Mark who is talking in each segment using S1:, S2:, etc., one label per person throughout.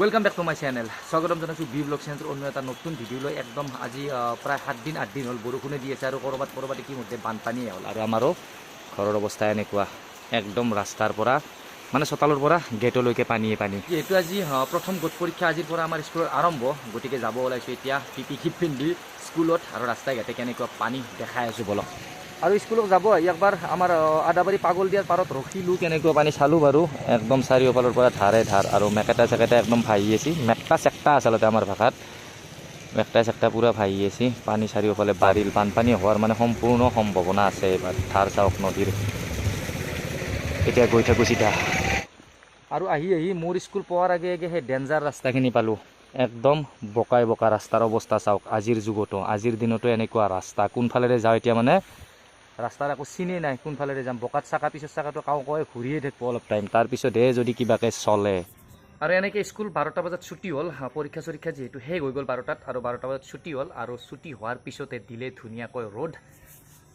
S1: Welcome back to my channel স্বাগতম জনাইছোঁ B blog চেনেলটোৰ অন্য এটা নতুন ভিডিঅ' লৈ। একদম আজি প্ৰায় সাতদিন আঠদিন হ'ল বৰষুণে দি আছে আৰু ক'ৰবাত ক'ৰবাত ইতিমধ্যে বানপানীয়ে হ'ল। আৰু আমাৰো ঘৰৰ অৱস্থা এনেকুৱা। একদম ৰাস্তাৰ পৰা মানে চোতালৰ পৰা, গেটলৈকে পানীয়ে পানী। যিহেতু আজি প্ৰথম গোট পৰীক্ষা আজিৰ পৰা আমাৰ স্কুলত আৰম্ভ। গতিকে যাব ওলাইছোঁ এতিয়া পি পি পিন্ধি স্কুলত আৰু ৰাস্তাই ঘাটে কেনেকুৱা পানী দেখাই আছোঁ বলক। আৰু স্কুলত যাব একবাৰ আমাৰ আদাবাৰী পাগল দিয়াৰ পাৰত ৰখিলোঁ কেনেকুৱা পানী চালোঁ বাৰু। একদম চাৰিওফালৰ পৰা ধাৰে ধাৰ আৰু মেকেটা চেকেটা একদম ভাহি আছে। মেকটা চেকটা আচলতে আমাৰ ভাষাত। মেকটা চেকটা পূৰা ভাহি আছে। পানী চাৰিওফালে বাঢ়িল বানপানী হোৱাৰ মানে সম্পূৰ্ণ সম্ভাৱনা আছে এইবাৰ। ধাৰ চাওক নদীৰ। এতিয়া গৈ থাকোঁ চিধা। আৰু আহি আহি মোৰ স্কুল পোৱাৰ আগে আগে সেই ডেঞ্জাৰ ৰাস্তাখিনি পালোঁ। একদম বোকাই বোকা ৰাস্তাৰ অৱস্থা চাওক আজিৰ যুগতো। আজিৰ দিনতো এনেকুৱা ৰাস্তা। কোনফালেৰে যাওঁ এতিয়া মানে ৰাস্তাৰ একো চিনেই নাই কোনফালেৰে যাম? বোকাত চাকা পিছত চাকাটো কাও কয় ঘূৰিয়ে থাকিব অলপ টাইম তাৰপিছতহে যদি কিবাকে চলে। আৰু এনেকৈ স্কুল বাৰটা বজাত ছুটি হ'ল পৰীক্ষা চৰীক্ষা যিহেতু শেষ হৈ গ'ল বাৰটাত আৰু বাৰটা বজাত ছুটি হ'ল আৰু ছুটি হোৱাৰ পিছতে দিলে ধুনীয়াকৈ ৰ'দ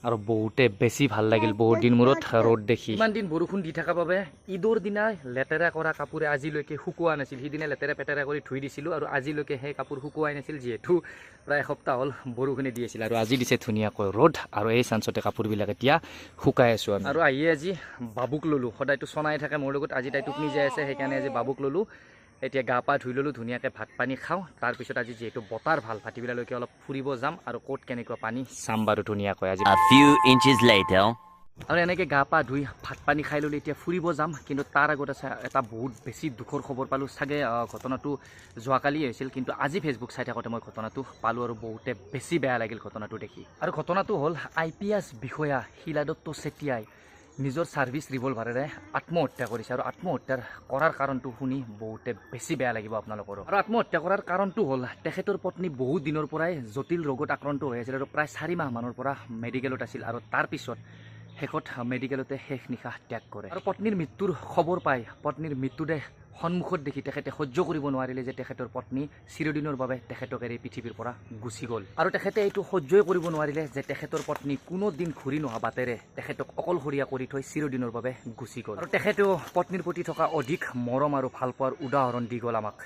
S1: আৰু বহুতে বেছি ভাল লাগিল বহুত দিন মূৰত ৰ'দ দেখি। ইমান দিন বৰষুণ দি থকাৰ বাবে ঈদৰ দিনা লেতেৰা কৰা কাপোৰে আজিলৈকে শুকোৱা নাছিল। সিদিনা লেতেৰা পেতেৰা কৰি ধুই দিছিলোঁ আৰু আজিলৈকে সেই কাপোৰ শুকোৱাই নাছিল যিহেতু প্ৰায় এসপ্তাহ হ'ল বৰষুণে দি আছিল আৰু আজি দিছে ধুনীয়াকৈ ৰ'দ আৰু এই চান্সতে কাপোৰবিলাক এতিয়া শুকাই আছোঁ আমি। আৰু আহিয়ে আজি বাবুক ল'লোঁ সদায়তো চনাই থাকে মোৰ লগত আজি তাই টোপনি যাই আছে সেইকাৰণে আজি বাবুক ল'লোঁ। এতিয়া গা পা ধুই ল'লোঁ ধুনীয়াকৈ ভাত পানী খাওঁ। তাৰপিছত আজি যিহেতু বতাৰ ভাল ভাটিবিলালৈকে অলপ ফুৰিব যাম আৰু ক'ত কেনেকুৱা পানী। চাম বাৰু ধুনীয়াকৈ আজি. আৰু এনেকৈ গা পা ধুই ভাত পানী খাই ল'লে এতিয়া ফুৰিব যাম। কিন্তু তাৰ আগত আছে এটা বহুত বেছি দুখৰ খবৰ পালোঁ। চাগে ঘটনাটো যোৱাকালিয়ে হৈছিল কিন্তু আজি ফেচবুক চাই থাকোঁতে মই ঘটনাটো পালোঁ আৰু বহুতে বেছি বেয়া লাগিল ঘটনাটো দেখি। আৰু ঘটনাটো হ'ল আই পি এছ বিষয়া শিলাদত্ত চেতিয়াই নিজৰ ছাৰ্ভিচ ৰিভলভাৰেৰে আত্মহত্যা কৰিছে আৰু আত্মহত্যাৰ কৰাৰ কাৰণটো শুনি বহুতে বেছি বেয়া লাগিব আপোনালোকৰো। আৰু আত্মহত্যা কৰাৰ কাৰণটো হ'ল তেখেতৰ পত্নী বহু দিনৰ পৰাই জটিল ৰোগত আক্ৰান্ত হৈ আছিল আৰু প্ৰায় চাৰি মাহমানৰ পৰা মেডিকেলত আছিল আৰু তাৰপিছত শেষত মেডিকেলতে শেষ নিশাহ ত্যাগ কৰে। আৰু পত্নীৰ মৃত্যুৰ খবৰ পাই পত্নীৰ মৃত্যুদেহ সন্মুখত দেখি তেখেতে সহ্য কৰিব নোৱাৰিলে যে তেখেতৰ পত্নী চিৰদিনৰ বাবে তেখেতক এৰি পৃথিৱীৰ পৰা গুচি গ'ল। আৰু তেখেতে এইটো সহ্যই কৰিব নোৱাৰিলে যে তেখেতৰ পত্নী কোনো দিন ঘূৰি নহা বাটেৰে তেখেতক অকলশৰীয়া কৰি থৈ চিৰদিনৰ বাবে গুচি গ'ল। আৰু তেখেতেও পত্নীৰ প্ৰতি থকা অধিক মৰম আৰু ভালপোৱাৰ উদাহৰণ দি গ'ল আমাক।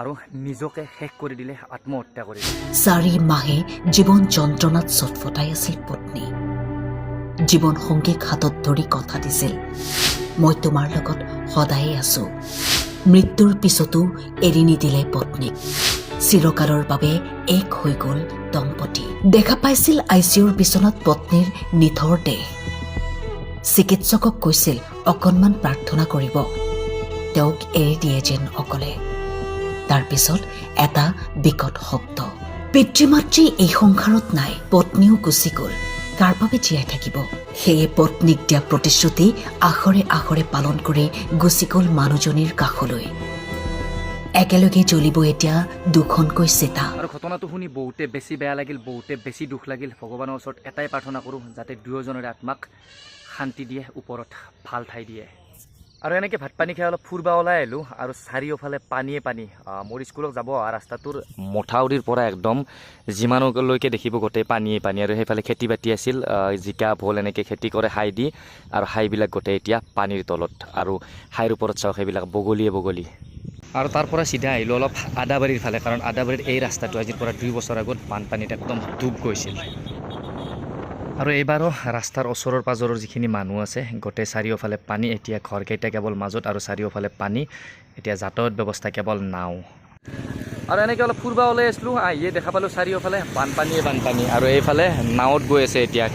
S1: আৰু নিজকে শেষ কৰি দিলে আত্মহত্যা কৰিলে
S2: চাৰি মাহে জীৱন যন্ত্ৰণাত চটফটাই আছিল পত্নী। জীৱন সংগীক হাতত ধৰি কথা দিছিল, মই তোমাৰ লগত সদায়ে আছো। মৃত্যুৰ পিছতো এৰি নিদিলে পত্নীক। চিৰকালৰ বাবে এক হৈ গ'ল দম্পতী। দেখা পাইছিল আই চি ইউৰ বিচনাত পত্নীৰ নিথৰ দেহ। চিকিৎসকক কৈছিল অকণমান প্ৰাৰ্থনা কৰিব। তেওঁক এৰি দিয়ে যেন অকলে। তাৰপিছত এটা বিকট শব্দ। পিতৃ মাতৃ এই সংসাৰত নাই পত্নীও গুচি গ'ল। কাৰ বাবে জীয়াই থাকিব। সেয়ে পত্নীক দিয়া প্ৰতিশ্ৰুতি আখৰে আখৰে পালন কৰি গুচি গ'ল মানুহজনীৰ কাষলৈ। একেলগে জ্বলিব এতিয়া দুখনকৈ চেতা।
S1: আৰু ঘটনাটো শুনি বহুতে বেছি বেয়া লাগিল, বহুতে বেছি দুখ লাগিল। ভগৱানৰ ওচৰত এটাই প্ৰাৰ্থনা কৰোঁ, যাতে দুয়োজনৰে আত্মাক শান্তি দিয়ে, ওপৰত ভালো ঠাই দিয়ে। আৰু এনেকৈ ভাত পানী খাই অলপ ফুৰবা ওলাই আহিলোঁ আৰু চাৰিওফালে পানীয়ে পানী মোৰ স্কুলত যাব ৰাস্তাটোৰ মথাউৰিৰ পৰা একদম যিমানলৈকে দেখিব গোটেই পানীয়ে পানী আৰু সেইফালে খেতি বাতি আছিল জিকা, ভোল এনেকৈ খেতি কৰে হাই দি আৰু হাইবিলাক গোটেই এতিয়া পানীৰ তলত আৰু হাইৰ ওপৰত চাওক সেইবিলাক বগলীয়ে বগলী। আৰু তাৰ পৰা চিধা আহিলোঁ অলপ আদাবাৰীৰ ফালে, কাৰণ আদাবাৰীৰ এই ৰাস্তাটো আজিৰ পৰা দুই বছৰ আগত বানপানীত একদম ডুব গৈছিল। আৰু এইবাৰো ৰাস্তাৰ ওচৰৰ পাজৰৰ যিখিনি মানুহ আছে, গোটেই চাৰিওফালে পানী, এতিয়া ঘৰকেইটা কেৱল মাজত আৰু চাৰিওফালে পানী, এতিয়া যাতায়ত ব্যৱস্থা কেৱল নাও। আৰু এনেকৈ অলপ ফুৰবা ওলাই আছিলোঁ আহিয়ে দেখা পালোঁ চাৰিওফালে বানপানীয়ে বানপানী, আৰু এইফালে নাৱত গৈ আছে এতিয়া